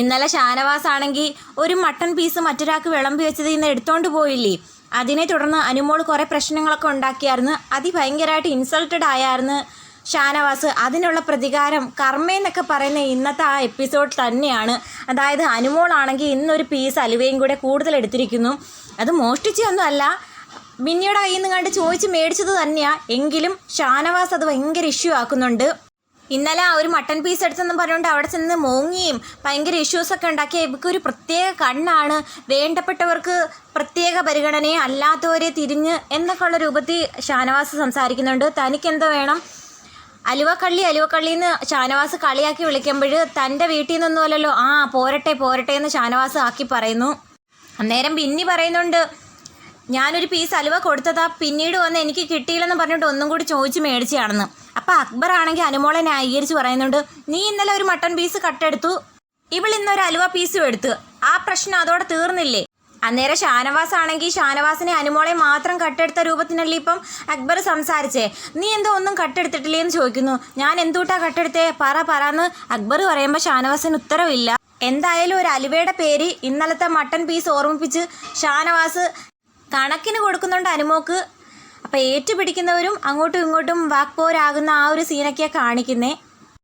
ഇന്നലെ ഷാനവാസ് ആണെങ്കിൽ ഒരു മട്ടൺ പീസ് മറ്റൊരാൾക്ക് വിളമ്പി വെച്ചത് ഇന്ന് എടുത്തോണ്ട് പോയില്ലേ? അതിനെ തുടർന്ന് അനുമോൾ കുറേ പ്രശ്നങ്ങളൊക്കെ ഉണ്ടാക്കിയായിരുന്നു അതിഭയങ്കരമായിട്ട് ഇൻസൾട്ടഡ് ആയായിരുന്നു ഷാനവാസ്. അതിനുള്ള പ്രതികാരം കർമ്മയെന്നൊക്കെ പറയുന്ന ഇന്നത്തെ ആ എപ്പിസോഡ് തന്നെയാണ്. അതായത് അനുമോളാണെങ്കിൽ ഇന്നൊരു പീസ് അലുവയും കൂടെ കൂടുതൽ എടുത്തിരിക്കുന്നു. അത് മോഷ്ടിച്ചൊന്നുമല്ല മിന്നിയുടെ കയ്യിൽ നിന്ന് കണ്ട് ചോദിച്ച് മേടിച്ചത് തന്നെയാണ് എങ്കിലും ഷാനവാസ് അത് ഭയങ്കര ഇഷ്യൂ ആക്കുന്നുണ്ട്. ഇന്നലെ ആ ഒരു മട്ടൺ പീസ് എടുത്തെന്നും പറഞ്ഞുകൊണ്ട് അവിടെ ചെന്ന് മോങ്ങിയും ഭയങ്കര ഇഷ്യൂസൊക്കെ ഉണ്ടാക്കിയ ഇവർക്ക് ഒരു പ്രത്യേക കണ്ണാണ്. വേണ്ടപ്പെട്ടവർക്ക് പ്രത്യേക പരിഗണനയെ അല്ലാത്തവരെ തിരിഞ്ഞ് എന്നൊക്കെ ഉള്ള രൂപത്തിൽ ഷാനവാസ് സംസാരിക്കുന്നുണ്ട്. തനിക്കെന്തോ വേണം? അലുവക്കള്ളി അലുവക്കള്ളി എന്ന് ഷാനവാസ് കളിയാക്കി വിളിക്കുമ്പോൾ തന്റെ വീട്ടിൽ നിന്നൊന്നുമല്ലല്ലോ. ആ പോരട്ടെ പോരട്ടെ എന്ന് ഷാനവാസ് ആക്കി പറയുന്നു. അന്നേരം പിന്നി പറയുന്നുണ്ട് ഞാനൊരു പീസ് അലുവ കൊടുത്തതാ. പിന്നീട് വന്ന് എനിക്ക് കിട്ടിയില്ലെന്ന് പറഞ്ഞിട്ട് ഒന്നും കൂടി ചോദിച്ച് മേടിച്ചാണെന്ന് അപ്പം അക്ബർ ആണെങ്കിൽ അനുമോളെ ന്യായീകരിച്ച് പറയുന്നുണ്ട് നീ ഇന്നലെ ഒരു മട്ടൺ പീസ് കട്ടെടുത്തു. ഇവൾ ഇന്നൊരു അലുവ പീസും എടുത്തു. ആ പ്രശ്നം അതോടെ തീർന്നില്ലേ? അന്നേരം ഷാനവാസ് ആണെങ്കിൽ ഷാനവാസിനെ അനുമോളെ മാത്രം കട്ടെടുത്ത രൂപത്തിനല്ലേ ഇപ്പം അക്ബർ സംസാരിച്ചേ? നീ എന്തോ ഒന്നും കട്ടെടുത്തിട്ടില്ലേ എന്ന് ചോദിക്കുന്നു. ഞാൻ എന്തുകൂട്ടാ കട്ടെടുത്തേ? പറ പറന്ന് അക്ബർ പറയുമ്പോൾ ഷാനവാസിന് ഉത്തരവില്ല. എന്തായാലും ഒരു അലുവയുടെ പേര് ഇന്നലത്തെ മട്ടൺ പീസ് ഓർമ്മിപ്പിച്ച് ഷാനവാസ് കണക്കിന് കൊടുക്കുന്നുണ്ട് അനുമോക്ക്. അപ്പോൾ ഏറ്റുപിടിക്കുന്നവരും അങ്ങോട്ടും ഇങ്ങോട്ടും വാക്പോരാകുന്ന ആ ഒരു സീനൊക്കെയാണ് കാണിക്കുന്നേ.